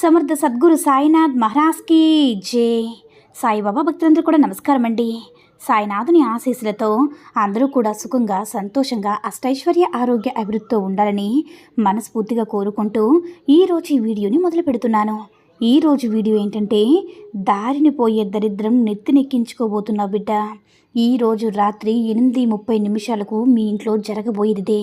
సమర్థ సద్గురు సాయినాథ్ మహారాజ్కి జే. సాయిబాబా భక్తులందరూ కూడా నమస్కారం అండి సాయినాథుని ఆశీస్సులతో అందరూ కూడా సుఖంగా సంతోషంగా అష్టైశ్వర్య ఆరోగ్య అభివృద్ధితో ఉండాలని మనస్ఫూర్తిగా కోరుకుంటూ ఈరోజు ఈ వీడియోని మొదలు పెడుతున్నాను. ఈరోజు వీడియో ఏంటంటే దారిని పోయే దరిద్రం నెత్తినెక్కించుకోబోతున్నావు బిడ్డ. ఈరోజు రాత్రి ఎనిమిది ముప్పై నిమిషాలకు మీ ఇంట్లో జరగబోయేదే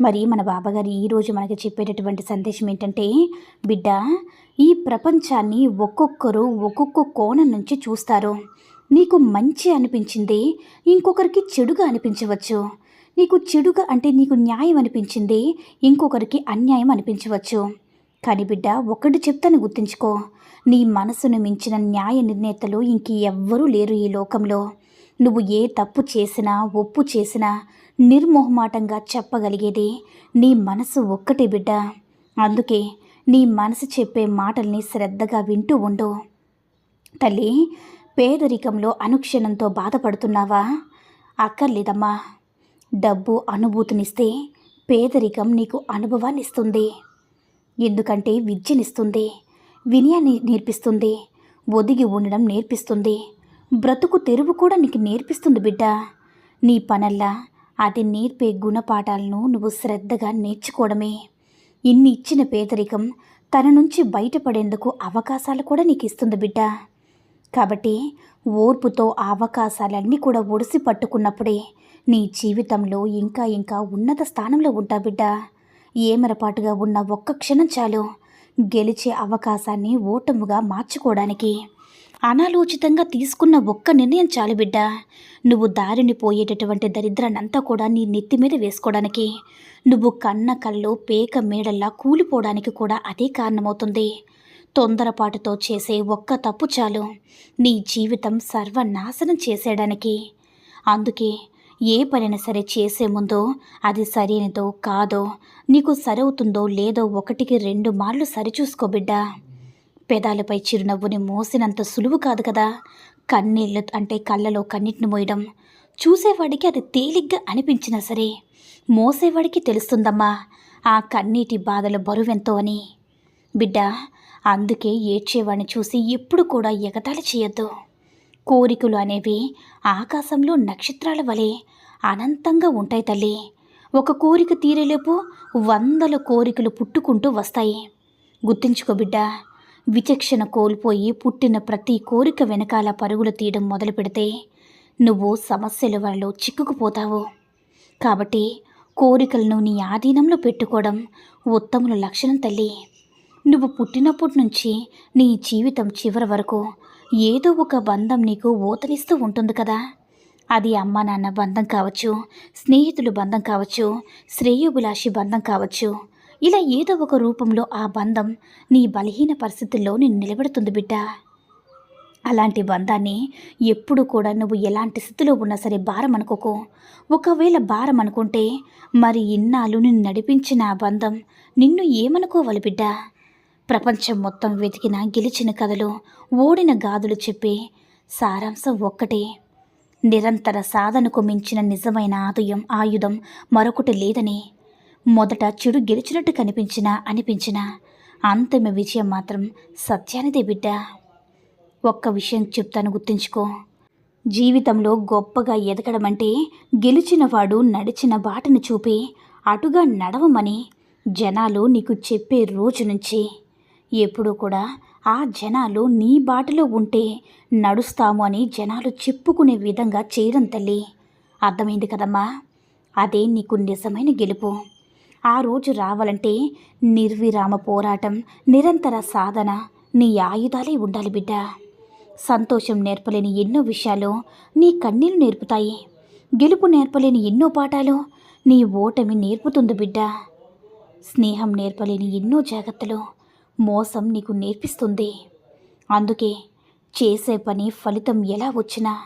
మరి మన బాబాగారు ఈరోజు మనకి చెప్పేటటువంటి సందేశం ఏంటంటే బిడ్డ ఈ ప్రపంచాన్ని ఒక్కొక్కరు ఒక్కొక్క కోణం నుంచి చూస్తారు. నీకు మంచి అనిపించింది ఇంకొకరికి చెడుగా అనిపించవచ్చు. నీకు చెడుగా అంటే నీకు న్యాయం అనిపించింది ఇంకొకరికి అన్యాయం అనిపించవచ్చు. కానీ బిడ్డ ఒకటి చెప్తాను గుర్తుంచుకో. నీ మనసును మించిన న్యాయ నిర్ణేతలు ఇంక ఎవ్వరూ లేరు ఈ లోకంలో. నువ్వు ఏ తప్పు చేసినా ఒప్పు చేసినా నిర్మోహమాటంగా చెప్పగలిగేది. నీ మనసు ఒక్కటే బిడ్డ. అందుకే నీ మనసు చెప్పే మాటల్ని శ్రద్ధగా వింటూ ఉండు. తల్లి పేదరికంలో అనుక్షణంతో బాధపడుతున్నావా? అక్కర్లేదమ్మా. డబ్బు అనుభూతినిస్తే పేదరికం నీకు అనుభవాన్ని ఇస్తుంది ఎందుకంటే విద్యనిస్తుంది. వినయాన్ని నేర్పిస్తుంది. ఒదిగి ఉండడం నేర్పిస్తుంది. బ్రతుకు తెరువు కూడా నీకు నేర్పిస్తుంది బిడ్డ. నీ పనల్లా అది నేర్పే గుణపాఠాలను నువ్వు శ్రద్ధగా నేర్చుకోవడమే. ఇన్ని ఇచ్చిన పేదరికం తన నుంచి బయటపడేందుకు అవకాశాలు కూడా నీకు ఇస్తుంది బిడ్డ. కాబట్టి ఓర్పుతో ఆ అవకాశాలన్నీ కూడా ఒడిసి పట్టుకున్నప్పుడే నీ జీవితంలో ఇంకా ఇంకా ఉన్నత స్థానంలో ఉంటా బిడ్డ. ఏమరపాటుగా ఉన్న ఒక్క క్షణం చాలు. గెలిచే అవకాశాన్ని ఓటముగా మార్చుకోవడానికి. అనాలోచితంగా తీసుకున్న ఒక్క నిర్ణయం చాలు బిడ్డ. నువ్వు దారిని పోయేటటువంటి దరిద్రాన్నంతా కూడా నీ నెత్తి మీద వేసుకోవడానికి. నువ్వు కన్న కళ్ళు పేక మేడల్లా కూలిపోవడానికి కూడా అదే కారణమవుతుంది. తొందరపాటుతో చేసే ఒక్క తప్పు చాలు. నీ జీవితం సర్వనాశనం చేసేయడానికి. అందుకే ఏ పనైనా సరే చేసే ముందు అది సరైనదో కాదో నీకు సరవుతుందో లేదో ఒకటికి రెండు మార్లు సరిచూసుకో బిడ్డా. పెదాలపై చిరునవ్వుని మోసినంత సులువు కాదు కదా. కన్నీళ్ళు అంటే కళ్ళలో కన్నిటిని మోయడం. చూసేవాడికి అది తేలిగ్గా అనిపించినా సరే మోసేవాడికి తెలుస్తుందమ్మా ఆ కన్నీటి బాధల బరువెంతో అని. బిడ్డ అందుకే ఏడ్చేవాడిని చూసి ఎప్పుడు కూడా ఎగతాళి చేయొద్దు. కోరికలు అనేవి ఆకాశంలో నక్షత్రాల వలె అనంతంగా ఉంటాయి తల్లి. ఒక కోరిక తీరేలోపు వందల కోరికలు పుట్టుకుంటూ వస్తాయి. గుర్తుంచుకో బిడ్డ విచక్షణ కోల్పోయి పుట్టిన ప్రతి కోరిక వెనకాల పరుగులు తీయడం మొదలు పెడితే నువ్వు సమస్యల వల్ల చిక్కుకుపోతావు. కాబట్టి కోరికలను నీ ఆధీనంలో పెట్టుకోవడం ఉత్తముల లక్షణం తల్లి. నువ్వు పుట్టినప్పటి నుంచి నీ జీవితం చివరి వరకు ఏదో ఒక బంధం నీకు ఓతనిస్తూ ఉంటుంది కదా. అది అమ్మ నాన్న బంధం కావచ్చు స్నేహితులు బంధం కావచ్చు శ్రేయోభిలాషి బంధం కావచ్చు ఇలా ఏదో ఒక రూపంలో ఆ బంధం నీ బలహీన పరిస్థితుల్లో నేను నిలబెడుతుంది బిడ్డ. అలాంటి బంధాన్ని ఎప్పుడు కూడా నువ్వు ఎలాంటి స్థితిలో ఉన్నా సరే భారం అనుకోకు. ఒకవేళ భారం అనుకుంటే మరి ఇన్నాళ్ళు నిన్ను నడిపించిన ఆ బంధం నిన్ను ఏమనుకోవాలి బిడ్డ? ప్రపంచం మొత్తం వెతికిన గెలిచిన కథలు ఓడిన గాదులు చెప్పే సారాంశం ఒక్కటే. నిరంతర సాధనకు మించిన నిజమైన ఆదుయం ఆయుధం మరొకటి లేదని మొదట చెడు గెలిచినట్టు కనిపించినా అనిపించినా అంతిమ విజయం మాత్రం సత్యానిదే బిడ్డ. ఒక్క విషయం చెప్తాను గుర్తుంచుకో. జీవితంలో గొప్పగా ఎదగడం అంటే గెలిచినవాడు నడిచిన బాటను చూపి అటుగా నడవమని జనాలు నీకు చెప్పే రోజు నుంచి. ఎప్పుడూ కూడా ఆ జనాలు నీ బాటలో ఉంటే నడుస్తాము అని జనాలు చెప్పుకునే విధంగా చేయడం తల్లి. అర్థమైంది కదమ్మా? అదే నీకు నిజమైన గెలుపు. ఆ రోజు రావాలంటే నిర్విరామ పోరాటం నిరంతర సాధన నీ ఆయుధాలే ఉండాలి బిడ్డ. సంతోషం నేర్పలేని ఎన్నో విషయాలు నీ కన్నీళ్ళు నేర్పుతాయి. గెలుపు నేర్పలేని ఎన్నో పాఠాలు నీ ఓటమి నేర్పుతుంది బిడ్డ. స్నేహం నేర్పలేని ఎన్నో జాగ్రత్తలు మోసం నీకు నేర్పిస్తుంది. అందుకే చేసే పని ఫలితం ఎలా వచ్చినా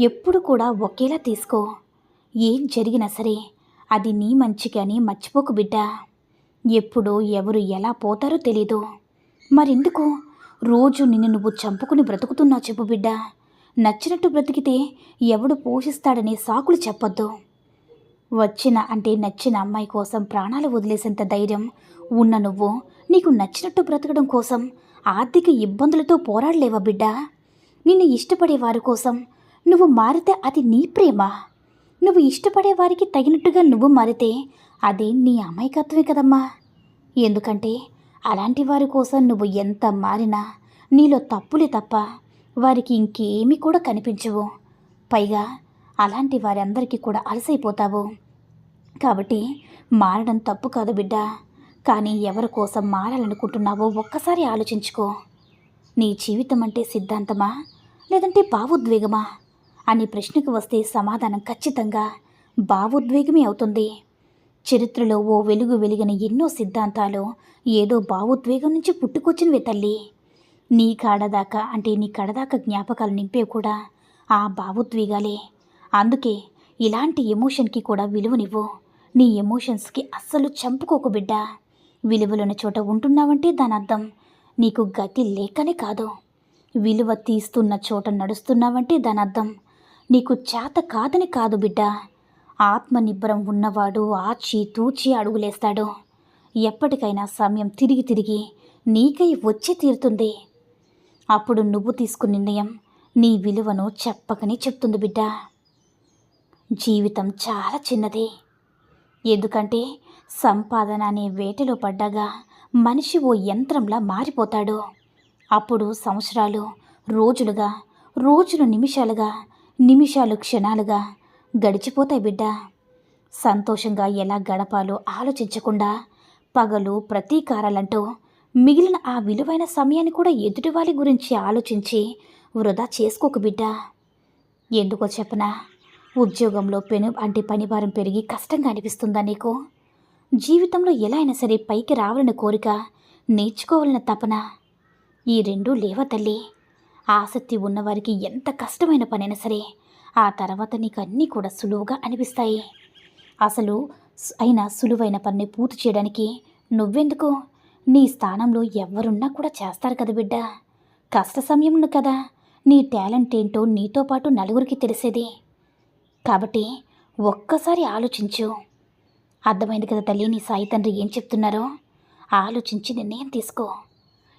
ఎప్పుడు కూడా ఒకేలా తీసుకో. ఏం జరిగినా సరే అది నీ మంచికి అని మర్చిపోకు బిడ్డ. ఎప్పుడు ఎవరు ఎలా పోతారో తెలీదు. మరెందుకు? రోజు నిన్ను నువ్వు చంపుకుని బ్రతుకుతున్నావు చెప్పు బిడ్డ. నచ్చినట్టు బ్రతికితే ఎవడు పోషిస్తాడనే సాకులు చెప్పొద్దు. వచ్చిన అంటే నచ్చిన అమ్మాయి కోసం ప్రాణాలు వదిలేసేంత ధైర్యం ఉన్న నువ్వు నీకు నచ్చినట్టు బ్రతకడం కోసం ఆర్థిక ఇబ్బందులతో పోరాడలేవా బిడ్డ? నిన్ను ఇష్టపడే వారి కోసం నువ్వు మారితే అది నీ ప్రేమ. నువ్వు ఇష్టపడే వారికి తగినట్టుగా నువ్వు మారితే అది నీ అమాయకత్వమే కదమ్మా. ఎందుకంటే అలాంటి వారి కోసం నువ్వు ఎంత మారినా నీలో తప్పులే తప్ప వారికి ఇంకేమీ కూడా కనిపించవు. పైగా అలాంటి వారందరికీ కూడా అలసైపోతావు. కాబట్టి మారడం తప్పు కాదు బిడ్డ. కానీ ఎవరి కోసం మారాలనుకుంటున్నావో ఒక్కసారి ఆలోచించుకో. నీ జీవితం అంటే సిద్ధాంతమా? లేదంటే భావోద్వేగమా? అనే ప్రశ్నకు వస్తే సమాధానం ఖచ్చితంగా భావోద్వేగమే అవుతుంది. చరిత్రలో ఓ వెలుగు వెలిగిన ఎన్నో సిద్ధాంతాలు ఏదో భావోద్వేగం నుంచి పుట్టుకొచ్చినవే తల్లి. నీ కాడదాకా అంటే నీ కడదాకా జ్ఞాపకాలు నింపే కూడా ఆ భావోద్వేగాలే. అందుకే ఇలాంటి ఎమోషన్కి కూడా విలువనివ్వు. నీ ఎమోషన్స్కి అస్సలు చంపుకోకు బిడ్డ. విలువలున్న చోట ఉంటున్నావంటే దాని అర్థం నీకు గతి లేకనే కాదు. విలువ తీస్తున్న చోట నడుస్తున్నావంటే దాని అర్థం నీకు చేత కాదని కాదు బిడ్డ. ఆత్మనిబ్బరం ఉన్నవాడు ఆచి తూచి అడుగులేస్తాడు. ఎప్పటికైనా సమయం తిరిగి తిరిగి నీకై వచ్చి తీరుతుంది. అప్పుడు నువ్వు తీసుకున్న నిర్ణయం నీ విలువను చెప్పకనే చెప్తుంది బిడ్డ. జీవితం చాలా చిన్నది. ఎందుకంటే సంపాదన అనే వేటలో పడ్డాగా మనిషి ఓ యంత్రంలా మారిపోతాడు. అప్పుడు సంవత్సరాలు రోజులుగా రోజులు నిమిషాలుగా నిమిషాలు క్షణాలుగా గడిచిపోతాయి బిడ్డ. సంతోషంగా ఎలా గడపాలో ఆలోచించకుండా పగలు ప్రతీకారాలంటూ మిగిలిన ఆ విలువైన సమయాన్ని కూడా ఎదుటివారి గురించి ఆలోచించి వృధా చేసుకోకు బిడ్డ. ఎందుకో చెప్పనా ఉద్యోగంలో పెను అంటే పనిభారం పెరిగి కష్టంగా అనిపిస్తుందా నీకు? జీవితంలో ఎలా అయినా సరే పైకి రావాలన్న కోరిక నేర్చుకోవాలన్న తపన ఈ రెండూ లేవా తల్లి? ఆసక్తి ఉన్నవారికి ఎంత కష్టమైన పనైనా సరే ఆ తర్వాత నీకు అన్నీ కూడా సులువుగా అనిపిస్తాయి. అసలు అయిన అయినా సులువైన పనిని పూర్తి చేయడానికి నువ్వెందుకు? నీ స్థానంలో ఎవరున్నా కూడా చేస్తారు కదా బిడ్డ. కష్ట సమయంలో కదా. నీ టాలెంట్ ఏంటో నీతో పాటు నలుగురికి తెలిసేది. కాబట్టి ఒక్కసారి ఆలోచించు. అర్థమైంది కదా తల్లి నీ సాయి తండ్రి ఏం చెప్తున్నారో? ఆలోచించి నిర్ణయం తీసుకో.